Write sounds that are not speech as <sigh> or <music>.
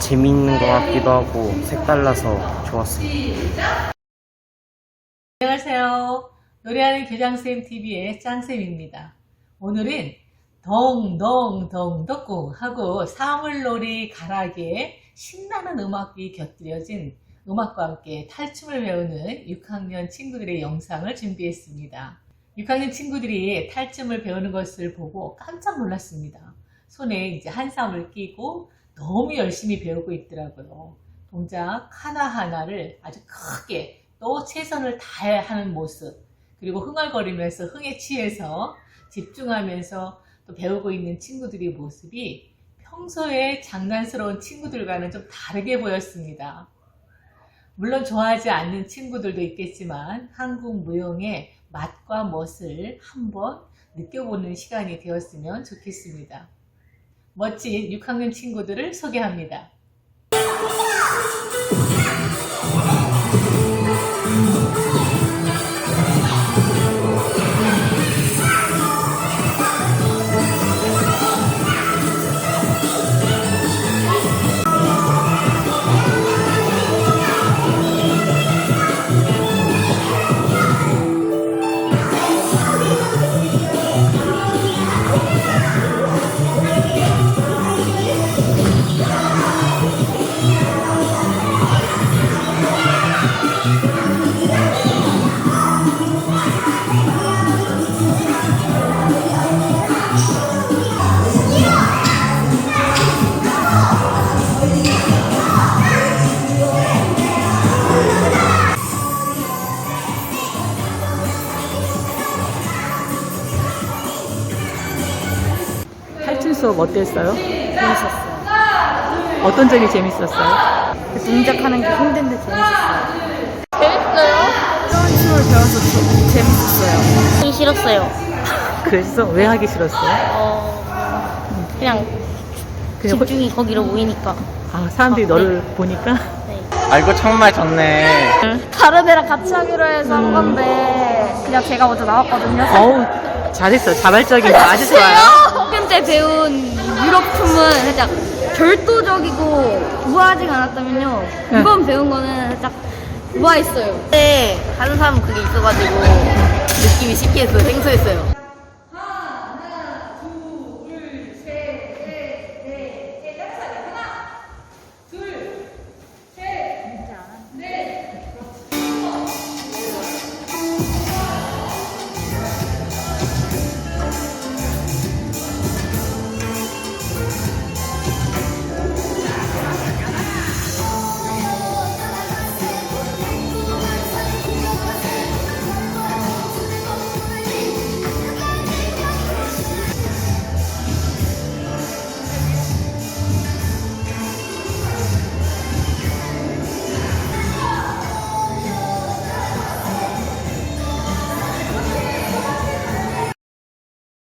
재밌는 것 같기도 하고 색달라서 좋았습니다. 안녕하세요. 노래하는 교장쌤 TV의 짱쌤입니다. 오늘은 덩덩덩 덕궁 하고 사물놀이 가락에 신나는 음악이 곁들여진 음악과 함께 탈춤을 배우는 6학년 친구들의 영상을 준비했습니다. 6학년 친구들이 탈춤을 배우는 것을 보고 깜짝 놀랐습니다. 손에 이제 한삼을 끼고 너무 열심히 배우고 있더라고요. 동작 하나하나를 아주 크게 또 최선을 다하는 모습 그리고 흥얼거리면서 흥에 취해서 집중하면서 또 배우고 있는 친구들의 모습이 평소에 장난스러운 친구들과는 좀 다르게 보였습니다. 물론 좋아하지 않는 친구들도 있겠지만 한국 무용의 맛과 멋을 한번 느껴보는 시간이 되었으면 좋겠습니다. 멋진 6학년 친구들을 소개합니다. 탈출 수업 어땠어요? 재밌었어요. 어떤 점이 재밌었어요? 동작하는 게 힘든데 재밌었어요. 재밌어요? 이런 춤을 배워서 좀 재밌었어요. 하기 싫었어요. <laughs> 그래서 왜 하기 싫었어요? 어, 그냥 그냥 호- 집중이 거기로 모이니까. 아 사람들이 너를 보니까 네. 알고 정말 좋네. 다른 애랑 같이 하기로 해서 한 건데 그냥 제가 먼저 나왔거든요. 어우 잘했어 자발적인 거 아주 좋아요. <laughs> 때 배운 유럽 춤은 살짝 절도적이고 우아하지가 않았다면요. 네. 이번 배운 거는 살짝 우아했어요. 네, 하는 사람은 그게 있어가지고 느낌이 신기했어요. 생소했어요.